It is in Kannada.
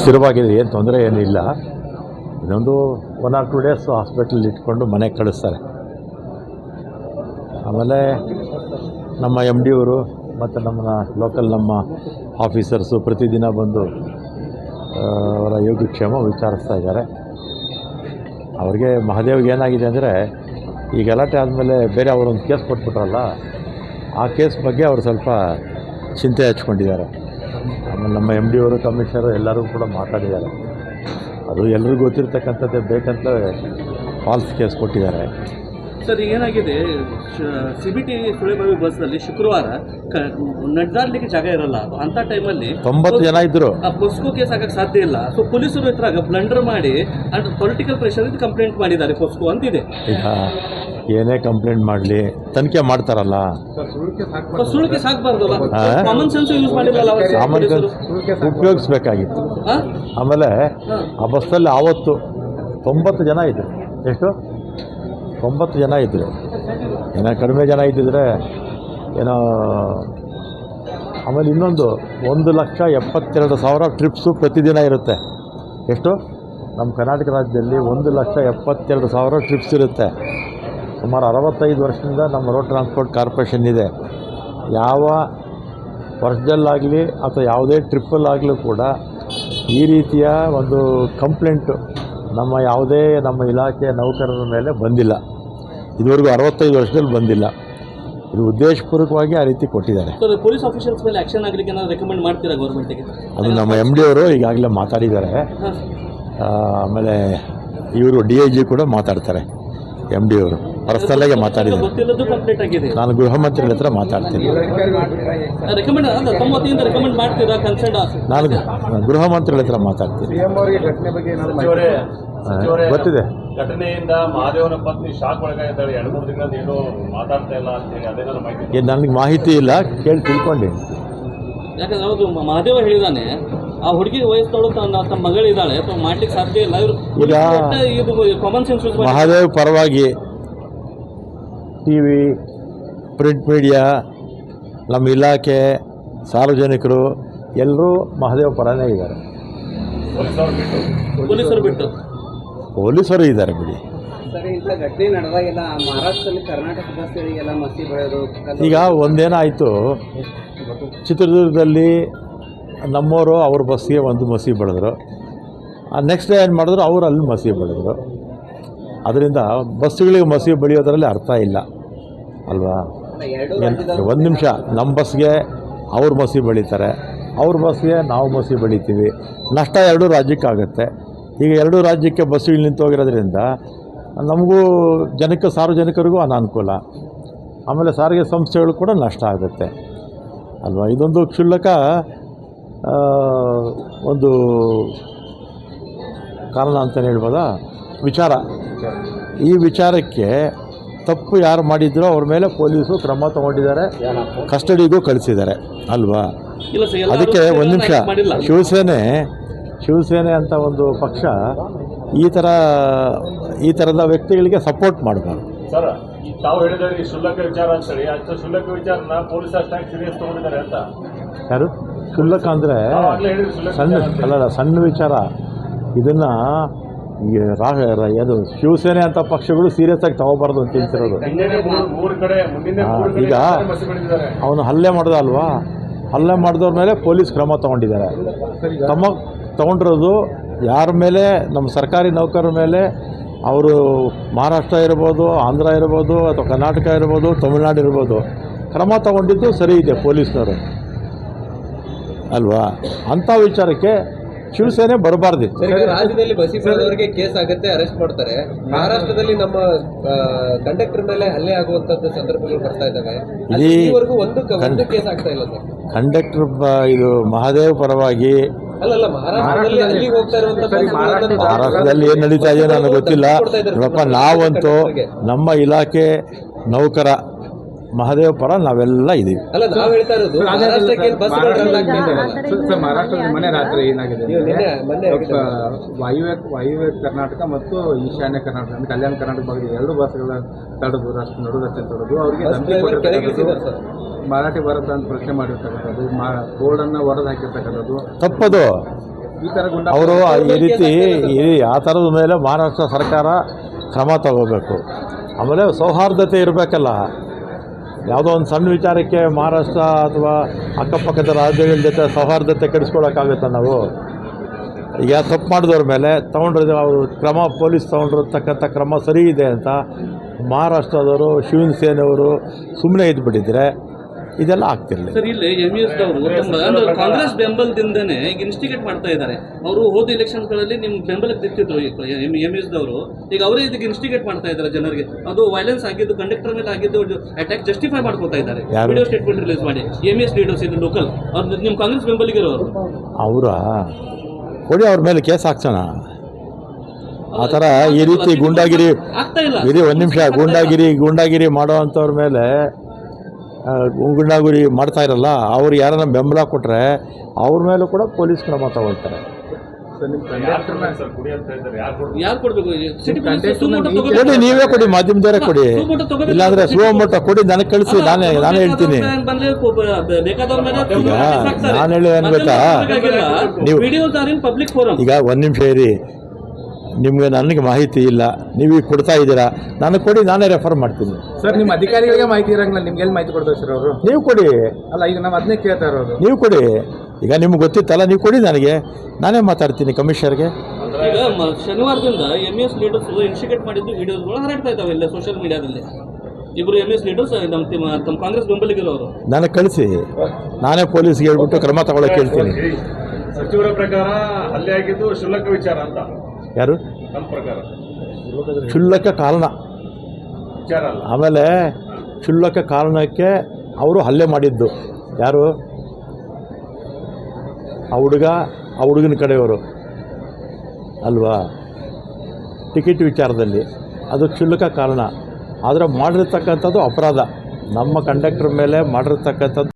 ಸ್ಥಿರವಾಗಿದೆ ಏನು ತೊಂದರೆ ಏನಿಲ್ಲ. ಇನ್ನೊಂದು one or two days hospital ಇಟ್ಕೊಂಡು ಮನೆಗೆ ಕಳಿಸ್ತಾರೆ. ಆಮೇಲೆ ನಮ್ಮ ಎಂ ಡಿ ಅವರು ಮತ್ತು ನಮ್ಮ ಲೋಕಲ್ ನಮ್ಮ ಆಫೀಸರ್ಸು ಪ್ರತಿದಿನ ಬಂದು ಅವರ ಯೋಗಕ್ಷೇಮ ವಿಚಾರಿಸ್ತಾ ಇದ್ದಾರೆ. ಅವ್ರಿಗೆ ಮಹಾದೇವ್ಗೆ ಏನಾಗಿದೆ ಅಂದರೆ, ಈ ಗಲಾಟೆ ಆದಮೇಲೆ ಬೇರೆ ಅವರೊಂದು ಕೇಸ್ ಕೊಟ್ಬಿಟ್ರಲ್ಲ, ಆ ಕೇಸ್ ಬಗ್ಗೆ ಅವರು ಸ್ವಲ್ಪ ಚಿಂತೆ ಹಚ್ಕೊಂಡಿದ್ದಾರೆ. ಆಮೇಲೆ ನಮ್ಮ ಎಂ ಡಿ ಅವರು ಕಮಿಷನರ್ ಎಲ್ಲರೂ ಕೂಡ ಮಾತಾಡಿದ್ದಾರೆ. ಅದು ಎಲ್ಲರಿಗೂ ಗೊತ್ತಿರ್ತಕ್ಕಂಥದ್ದೇ ಬೇಕಂತ ಫಾಲ್ಸ್ ಕೇಸ್ ಕೊಟ್ಟಿದ್ದಾರೆ. ಸರ್ ಏನಾಗಿದೆ? ಸಿ ಬಿ ಟಿ ಸುಳೆಬಾವಿ ಬಸ್ನಲ್ಲಿ ಶುಕ್ರವಾರ ನಡೆದಾಡ್ಲಿಕ್ಕೆ ಜಾಗ ಇರಲ್ಲ. ಅಂತ ಟೈಮಲ್ಲಿ ತೊಂಬತ್ತು ಜನ ಇದ್ದರು ಆ ಪೊಸ್ಕೋ ಕೇಸ್ ಆಗಕ್ಕೆ ಸಾಧ್ಯ ಇಲ್ಲ. ಸೊ ಪೊಲೀಸರು ಹತ್ರ ಬ್ಲಂಡರ್ ಮಾಡಿ ಅಂಡ್ ಪೊಲಿಟಿಕಲ್ ಪ್ರೆಷರ್ ಇದ್ದು ಕಂಪ್ಲೇಂಟ್ ಮಾಡಿದ್ದಾರೆ ಪೊಸ್ಕೋ ಅಂತಿದೆ. ಈಗ ಏನೇ ಕಂಪ್ಲೇಂಟ್ ಮಾಡಲಿ ತನಿಖೆ ಮಾಡ್ತಾರಲ್ಲ? ಹಾ? ಕಾಮನ್ ಸೆನ್ಸ್ ಯೂಸ್ ಮಾಡಿರಲ್ಲ ಸಾಮಾನ್ಯ ಉಪಯೋಗಿಸ್ಬೇಕಾಗಿತ್ತು. ಆಮೇಲೆ. ಆ ಬಸ್ಸಲ್ಲಿ ಆವತ್ತು ತೊಂಬತ್ತು ಜನ ಇದ್ದರು ಎಷ್ಟು? ತೊಂಬತ್ತು ಜನ ಇದ್ದರು ಏನೋ ಕಡಿಮೆ ಜನ ಇದ್ದಿದ್ರೆ ಏನೋ ಆಮೇಲೆ ಇನ್ನೊಂದು ಒಂದು ಲಕ್ಷ ಎಪ್ಪತ್ತೆರಡು ಸಾವಿರ ಟ್ರಿಪ್ಸು ಪ್ರತಿದಿನ ಇರುತ್ತೆ. ಎಷ್ಟು? ನಮ್ಮ ಕರ್ನಾಟಕ ರಾಜ್ಯದಲ್ಲಿ ಒಂದು ಲಕ್ಷ ಎಪ್ಪತ್ತೆರಡು ಸಾವಿರ ಟ್ರಿಪ್ಸ್ ಇರುತ್ತೆ. ಸುಮಾರು ಅರವತ್ತೈದು ವರ್ಷದಿಂದ ನಮ್ಮ ರೋಡ್ ಟ್ರಾನ್ಸ್ಪೋರ್ಟ್ ಕಾರ್ಪೊರೇಷನ್ ಇದೆ. ಯಾವ ವರ್ಷದಲ್ಲಾಗಲಿ ಅಥವಾ ಯಾವುದೇ ಟ್ರಿಪ್ಪಲ್ಲಾಗಲೂ ಕೂಡ ಈ ರೀತಿಯ ಒಂದು ಕಂಪ್ಲೇಂಟು ನಮ್ಮ ಯಾವುದೇ ನಮ್ಮ ಇಲಾಖೆಯ ನೌಕರರ ಮೇಲೆ ಬಂದಿಲ್ಲ. ಇದುವರೆಗೂ ಅರವತ್ತೈದು ವರ್ಷದಲ್ಲಿ ಬಂದಿಲ್ಲ. ಇದು ಉದ್ದೇಶಪೂರ್ವಕವಾಗಿ ಆ ರೀತಿ ಕೊಟ್ಟಿದ್ದಾರೆ. ಪೊಲೀಸ್ ಆಫೀಸರ್ಸ್ ಮೇಲೆ ಆಕ್ಷನ್ ಆಗಲಿಕ್ಕೆ ರೆಕಮೆಂಡ್ ಮಾಡ್ತೀರಾ ಗೌರ್ಮೆಂಟಿಗೆ ಅದು ನಮ್ಮ ಎಂ ಡಿ ಅವರು ಈಗಾಗಲೇ ಮಾತಾಡಿದ್ದಾರೆ. ಆಮೇಲೆ ಇವರು ಡಿ ಐ ಜಿ ಕೂಡ ಮಾತಾಡ್ತಾರೆ ಎಂ ಡಿ ಅವರು. ಪರ್ಸನಲ್ಲಾಗೆ ಆಗಿ ಗೊತ್ತಿಲ್ಲದ್ದು ಕಂಪ್ಲೀಟ್ ಆಗಿದೆ. ನಾನು ಗೃಹ ಮಂತ್ರಿಗಳ ಹತ್ರ ಮಾತಾಡ್ತೀನಿ. ನಾನು ಗೃಹ ಮಂತ್ರಿಗಳ ಹತ್ರ ಮಾತಾಡ್ತೀನಿ. ಗೊತ್ತಿದೆ. ಘಟನೆಯಿಂದ ಮಹಾದೇವನ ಪತ್ನಿ ಶಾಕ್ ಒಳಗಾಗಿದ್ದಾಳೆ. ಎರಡು ಮೂರು ದಿನದಿಂದ ಏನು ಮಾತಾಡ್ತಾ ಇಲ್ಲ ಅಂತ ಹೇಳಿ ಅದೇನಾದ್ರು ಮಾಹಿತಿ ನನಗೆ ಮಾಹಿತಿ ಇಲ್ಲ ಕೇಳಿ ತಿಳ್ಕೊಂಡೆ. ಯಾಕಂದ್ರೆ ಹೌದು ಮಹಾದೇವ ಹೇಳಿದಾನೆ ಆ ಹುಡುಗಿ ವಯಸ್ಸೋಳು ತನ್ನ ತಮ್ಮ ಮಗಳಿದ್ದಾಳೆ ಮಾಡ್ಲಿಕ್ಕೆ ಸಾಧ್ಯ ಇಲ್ಲ. ಇವರು ಈಗ ಇದು ಕಾಮನ್ ಸೆನ್ಸ್ ಮಹಾದೇವ್ ಪರವಾಗಿ ಟಿ ವಿ ಪ್ರಿಂಟ್ ಮೀಡಿಯಾ ನಮ್ಮ ಇಲಾಖೆ ಸಾರ್ವಜನಿಕರು ಎಲ್ಲರೂ ಮಹಾದೇವ ಪರನೇ ಇದ್ದಾರೆ. ಪೊಲೀಸರು ಬಿಟ್ಟು. ಪೊಲೀಸರು ಇದ್ದಾರೆ ಬಿಡಿ. ಸರಿ ಇಂಥ ಘಟನೆ ನಡೆದಾಗೆಲ್ಲ ಮಹಾರಾಷ್ಟ್ರದಲ್ಲಿ ಕರ್ನಾಟಕ ಬಸ್ಗಳಿಗೆಲ್ಲ ಮಸಿ ಬೆಳೆಯೋದು ಈಗ ಒಂದೇನಾಯಿತು? ಚಿತ್ರದುರ್ಗದಲ್ಲಿ ನಮ್ಮವರು ಅವ್ರ ಬಸ್ಸಿಗೆ ಒಂದು ಮಸಿ ಬೆಳೆದ್ರು ನೆಕ್ಸ್ಟ್ ಡೇ ಏನು ಮಾಡಿದ್ರು? ಅವರು ಅಲ್ಲಿ ಮಸಿ ಬೆಳೆದ್ರು ಅದರಿಂದ ಬಸ್ಸುಗಳಿಗೆ ಮಸಿ ಬೆಳೆಯೋದರಲ್ಲಿ ಅರ್ಥ ಇಲ್ಲ. ಅಲ್ವಾ? ಒಂದು ನಿಮಿಷ ನಮ್ಮ ಬಸ್ಗೆ ಅವ್ರ ಬಸ್ಸಿಗೆ ಬೆಳೀತಾರೆ. ಅವ್ರ ಬಸ್ಗೆ ನಾವು ಬಸ್ಸಿಗೆ ಬೆಳಿತೀವಿ. ನಷ್ಟ ಎರಡೂ ರಾಜ್ಯಕ್ಕಾಗುತ್ತೆ. ಈಗ ಎರಡೂ ರಾಜ್ಯಕ್ಕೆ ಬಸ್ಸುಗಳು ನಿಂತು ಹೋಗಿರೋದ್ರಿಂದ ನಮಗೂ ಜನಕ್ಕೆ ಸಾರ್ವಜನಿಕರಿಗೂ ಅನಾನುಕೂಲ. ಆಮೇಲೆ ಸಾರಿಗೆ ಸಂಸ್ಥೆಗಳು ಕೂಡ ನಷ್ಟ ಆಗುತ್ತೆ. ಅಲ್ವಾ? ಇದೊಂದು ಕ್ಷುಲ್ಲಕ ಒಂದು ಕಾರಣ ಅಂತಲೇ ಹೇಳ್ಬೋದಾ? ವಿಚಾರ. ಈ ವಿಚಾರಕ್ಕೆ ತಪ್ಪು ಯಾರು ಮಾಡಿದ್ರೋ ಅವ್ರ ಮೇಲೆ ಪೊಲೀಸು ಕ್ರಮ ತಗೊಂಡಿದ್ದಾರೆ. ಕಸ್ಟಡಿಗೂ ಕಳಿಸಿದ್ದಾರೆ. ಅಲ್ವಾ? ಅದಕ್ಕೆ ಒಂದು ನಿಮಿಷ. ಶಿವಸೇನೆ ಶಿವಸೇನೆ ಅಂತ ಒಂದು ಪಕ್ಷ ಈ ಥರ ಈ ಥರದ ವ್ಯಕ್ತಿಗಳಿಗೆ ಸಪೋರ್ಟ್ ಮಾಡಬಾರ್ದು. ಸರ್ ತಾವು ಹೇಳಿದ್ರೆ ಈ ಶುಲ್ಕ ವಿಚಾರ ಅಂತೇಳಿ ಅಷ್ಟು ಶುಲ್ಕ ವಿಚಾರನ ಪೊಲೀಸ್ ಅಷ್ಟಾಗಿ ಸೀರಿಯಸ್ ತಗೊಂಡಿದ್ದಾರೆ ಅಂತ. ಯಾರು? ಕ್ಷುಲ್ಲಕ ಅಂದರೆ ಶುಲ್ಕ ಸಣ್ಣ ವಿಚಾರ ಅಲ್ಲ ಸಣ್ಣ ವಿಚಾರ. ಇದನ್ನು ರಾ ಏನು ಶಿವಸೇನೆ ಅಂತ ಪಕ್ಷಗಳು ಸೀರಿಯಸ್ ಆಗಿ ತಗೋಬಾರ್ದು ಅಂತ ಹೇಳ್ತಿರೋದು ಕಡೆ ಈಗ- ಅವನು ಹಲ್ಲೆ ಮಾಡ್ದ ಅಲ್ವಾ ಹಲ್ಲೆ ಮಾಡಿದವ್ರ ಮೇಲೆ ಪೊಲೀಸ್ ಕ್ರಮ ತಗೊಂಡಿದ್ದಾರೆ. ತಮ್ಮ ತಗೊಂಡಿರೋದು ಯಾರ ಮೇಲೆ? ನಮ್ಮ ಸರ್ಕಾರಿ ನೌಕರರ ಮೇಲೆ. ಅವರು ಮಹಾರಾಷ್ಟ್ರ ಇರ್ಬೋದು ಆಂಧ್ರ ಇರ್ಬೋದು ಅಥವಾ ಕರ್ನಾಟಕ ಇರ್ಬೋದು ತಮಿಳ್ನಾಡು ಇರ್ಬೋದು. ಕ್ರಮ ತಗೊಂಡಿದ್ದು ಸರಿ ಇದೆ ಪೊಲೀಸ್ನವರು. ಅಲ್ವಾ? ಅಂಥ ವಿಚಾರಕ್ಕೆ ಶಿವಸೇನೆ ಬರಬಾರ್ದು. ರಾಜ್ಯದಲ್ಲಿ ಬಸಿ ಬರೋದವರಿಗೆ ಕೇಸ್ ಆಗುತ್ತೆ ಅರೆಸ್ಟ್ ಮಾಡ್ತಾರೆ. ಮಹಾರಾಷ್ಟ್ರದಲ್ಲಿ ನಮ್ಮ ಕಂಡಕ್ಟರ್ ಮೇಲೆ ಹಲ್ಲೆ ಆಗುವಂತದ್ದು ಸಂದರ್ಭಗಳು ಬರ್ತಾ ಇದ್ದಾವೆ. ಇಲ್ಲಿವರೆಗೂ ಈವರೆಗೂ ಒಂದು ಒಂದು ಕೇಸ್ ಆಗ್ತಾ ಇಲ್ಲ ಸರ್. ಕಂಡಕ್ಟರ್ ಇದು ಮಹಾದೇವ್ ಪರವಾಗಿ ಅಲ್ಲಲ್ಲ ಮಹಾರಾಷ್ಟ್ರದಲ್ಲಿ ಅಲ್ಲಿ ಹೋಗ್ತಾ ಇರುವಂತ ಬಸ್ಗಳನ್ನ ಮಹಾರಾಷ್ಟ್ರದಲ್ಲಿ ಏನು ನಡೀತಾ ಇದೆ ನನಗೆ ಗೊತ್ತಿಲ್ಲ. ನೋಡಪ್ಪ ನಾವಂತೂ ನಮ್ಮ ಇಲಾಖೆ ನೌಕರ. ಮಹಾದೇವ್ ಪರ ನಾವೆಲ್ಲ ಇದ್ದೀವಿ ಅಲ್ಲ ನಾವು ಹೇಳ್ತಾ ಇರೋದು ಮಹಾರಾಷ್ಟ್ರಕ್ಕೆ ಬಸ್ಗಳು ರನ್ ಆಗ್ತಾ ಇದ್ದಾವಲ್ಲ ಸರ್ ಮಹಾರಾಷ್ಟ್ರದಲ್ಲಿ ಮೊನ್ನೆ ರಾತ್ರಿ ಏನಾಗಿದೆ? ವಾಯುವ್ಯ ವಾಯುವ್ಯ ಕರ್ನಾಟಕ ಮತ್ತು ಈಶಾನ್ಯ ಕರ್ನಾಟಕ ಅಂದ್ರೆ ಕಲ್ಯಾಣ ಕರ್ನಾಟಕ ಭಾಗದ ಎರಡು ಬಸ್ಗಳ ತಡೆದು ರಸ್ತೆ ನಡು ರಸ್ತೆ ತಡೆದು ಅವರಿಗೆ ಮರಾಠಿ ಭಾರತ ಅಂತ ಪ್ರಶ್ನೆ ಮಾಡಿರ್ತಕ್ಕಂಥದ್ದು ಮಾ ಬೋರ್ಡನ್ನು ಹೊಡೆದು ಹಾಕಿರ್ತಕ್ಕಂಥದ್ದು. ತಪ್ಪದು. ಈ ತರ ಗುಂಡ ಅವರು ಈ ರೀತಿ ಈ ಆ ಥರದ ಮೇಲೆ ಮಹಾರಾಷ್ಟ್ರ ಸರ್ಕಾರ ಕ್ರಮ ತಗೋಬೇಕು. ಆಮೇಲೆ ಸೌಹಾರ್ದತೆ ಇರಬೇಕಲ್ಲ. ಯಾವುದೋ ಒಂದು ಸಣ್ಣ ವಿಚಾರಕ್ಕೆ ಮಹಾರಾಷ್ಟ್ರ ಅಥವಾ ಅಕ್ಕಪಕ್ಕದ ರಾಜ್ಯಗಳ ಜೊತೆ ಸೌಹಾರ್ದತೆ ಕೆಡಿಸ್ಕೊಳಕ್ಕಾಗುತ್ತಾ ನಾವು? ಈಗ ತಪ್ಪು ಮಾಡಿದವ್ರ ಮೇಲೆ ತೊಗೊಂಡ್ರೆ ಅವರು ಕ್ರಮ, ಪೊಲೀಸ್ ತೊಗೊಂಡಿರ್ತಕ್ಕಂಥ ಕ್ರಮ ಸರಿ ಇದೆ ಅಂತ ಮಹಾರಾಷ್ಟ್ರದವರು ಶಿವಸೇನೆಯವರು ಸುಮ್ಮನೆ ಇದ್ಬಿಟ್ಟಿದ್ರೆ ಇದೆಲ್ಲ ಆಗ್ತಿರಲಿಲ್ಲ. ಸರ್ ಇಲ್ಲಿ ಎಂ ಎಸ್ ಅವರು ಕಾಂಗ್ರೆಸ್ ಬೆಂಬಲದಿಂದನೇ ಈಗ ಇನ್ಸ್ಟಿಗೇಟ್ ಮಾಡ್ತಾ ಇದ್ದಾರೆ. ಅವರು ಹೋದ ಎಲೆಕ್ಷನ್ಗಳಲ್ಲಿ ನಿಮ್ಮ ಬೆಂಬಲಕ್ಕೆ ತಿಂತಿದ್ರು ಎಂ ಎಸ್ ದವರು. ಈಗ ಅವರೇ ಇದಕ್ಕೆ ಇನ್ಸ್ಟಿಗೇಟ್ ಮಾಡ್ತಾ ಇದ್ದಾರೆ ಜನರಿಗೆ. ಅದು ವೈಲೆನ್ಸ್ ಆಗಿದ್ದು ಕಂಡಕ್ಟರ್ ಮೇಲೆ ಆಗಿದ್ದು ಅಟ್ಯಾಕ್ ಜಸ್ಟಿಫೈ ಮಾಡ್ಕೊತಾ ಇದ್ದಾರೆ? ವಿಡಿಯೋ ಸ್ಟೇಟ್ಮೆಂಟ್ ರಿಲೀಸ್ ಮಾಡಿ. ಎಂ ಎಸ್ ಲೀಡರ್ಸ್ ಇದು ಲೋಕಲ್ ಅವ್ರು ನಿಮ್ಮ ಕಾಂಗ್ರೆಸ್ ಬೆಂಬಲಿಗಿರೋರು ಅವರ. ಕೊಡಿ ಅವ್ರ ಮೇಲೆ ಕೇಸ್ ಹಾಕ್ಸೋಣ. ಆ ಥರ ಈ ರೀತಿ ಗೂಂಡಾಗಿರಿ ಆಗ್ತಾ ಇಲ್ಲ. ಇರಿ ಒಂದು ನಿಮಿಷ ಗೂಂಡಾಗಿರಿ ಗೂಂಡಾಗಿರಿ ಮಾಡೋ ಅಂಥವ್ರ ಮೇಲೆ ಗೂಂಡಾಗಿರಿ ಮಾಡ್ತಾ ಇರಲ್ಲ ಅವ್ರು ಯಾರನ್ನ ಬೆಂಬಲ ಕೊಟ್ಟರೆ ಅವ್ರ ಮೇಲೂ ಕೂಡ ಪೊಲೀಸ್ ಕ್ರಮ ತಗೊಳ್ತಾರೆ. ಕುಡಿ ನೀವು ಕೊಡಿ ಮಾಧ್ಯಮದವರೇ ಕೊಡಿ. ಇಲ್ಲಾಂದ್ರೆ ಸುವಮೊಟ್ಟ ಕೊಡಿ ನನಗೆ ಕಳಿಸಿ ನಾನೇ ನಾನೇ ಹೇಳ್ತೀನಿ. ಈಗ ನಾನು ಹೇಳೋದು ಏನ್ ಗೊತ್ತಾ? ನೀವು- ಈಗ ಒಂದು ನಿಮಿಷ ಇರಿ ನಿಮಗೆ ನನಗೆ ಮಾಹಿತಿ ಇಲ್ಲ ನೀವು ಈಗ ಕೊಡ್ತಾ ಇದ್ದೀರಾ ನಾನು ಕೊಡಿ ನಾನೇ ರೆಫರ್ ಮಾಡ್ತೀನಿ. ಸರ್ ನಿಮ್ಮ ಅಧಿಕಾರಿಗಳಿಗೆ ಮಾಹಿತಿ ಇರಂಗಿಲ್ಲ ನಿಮ್ಗೆ ಎಲ್ಲಿ ಮಾಹಿತಿ ಕೊಡ್ತಾರೆ ಸರ್ ಅವರು? ನೀವು ಕೊಡಿ. ಅಲ್ಲ ಈಗ ನಾವು ಅದನ್ನೇ ಕೇಳ್ತಾ ಇರೋದು. ನೀವು ಕೊಡಿ. ಈಗ ನಿಮ್ಗೆ ಗೊತ್ತಿತ್ತಲ್ಲ ನೀವು ಕೊಡಿ ನನಗೆ. ನಾನೇ ಮಾತಾಡ್ತೀನಿ ಕಮಿಷನರ್ಗೆ. ಈಗ ಮ- ಶನಿವಾರದಿಂದ ಎಂ ಎಸ್ ಲೀಡರ್ಸ್ ಇನ್ಸ್ಟಿಗೇಟ್ ಮಾಡಿದ್ದು ವಿಡಿಯೋಸ್ಗಳು ಹರಡ್ತಾ ಇದ್ದಾವೆ ಇಲ್ಲ ಸೋಷಿಯಲ್ ಮೀಡಿಯಾದಲ್ಲಿ ಇಬ್ಬರು ಎಂ ಎಸ್ ಲೀಡರ್ಸ್ ನಮ್ಮ ತಿಮ್ಮ- ತಮ್ಮ ಕಾಂಗ್ರೆಸ್ ಬೆಂಬಲಿಗಿರೋರು ನನಗೆ ಕಳಿಸಿ. ನಾನೇ ಪೊಲೀಸ್ಗೆ ಹೇಳ್ಬಿಟ್ಟು ಕ್ರಮ ತಗೊಳ್ಳೋಕೆ ಹೇಳ್ತೀನಿ. ಸಚಿವರ ಪ್ರಕಾರ ಹಲ್ಲೆ ಆಗಿದ್ದು ಶುಲ್ಕ ವಿಚಾರ ಅಂತ. ಯಾರು? ಕ್ಷುಲ್ಲಕ ಕಾರಣ. ಆಮೇಲೆ ಕ್ಷುಲ್ಲಕ ಕಾರಣಕ್ಕೆ ಅವರು ಹಲ್ಲೆ ಮಾಡಿದ್ದು. ಯಾರು? ಆ ಹುಡುಗ ಆ ಹುಡುಗನ ಕಡೆಯವರು. ಅಲ್ವಾ? ಟಿಕೆಟ್ ವಿಚಾರದಲ್ಲಿ. ಅದು ಕ್ಷುಲ್ಲಕ ಕಾರಣ. ಆದರೆ ಮಾಡಿರ್ತಕ್ಕಂಥದ್ದು ಅಪರಾಧ. ನಮ್ಮ ಕಂಡಕ್ಟರ್ ಮೇಲೆ ಮಾಡಿರ್ತಕ್ಕಂಥದ್ದು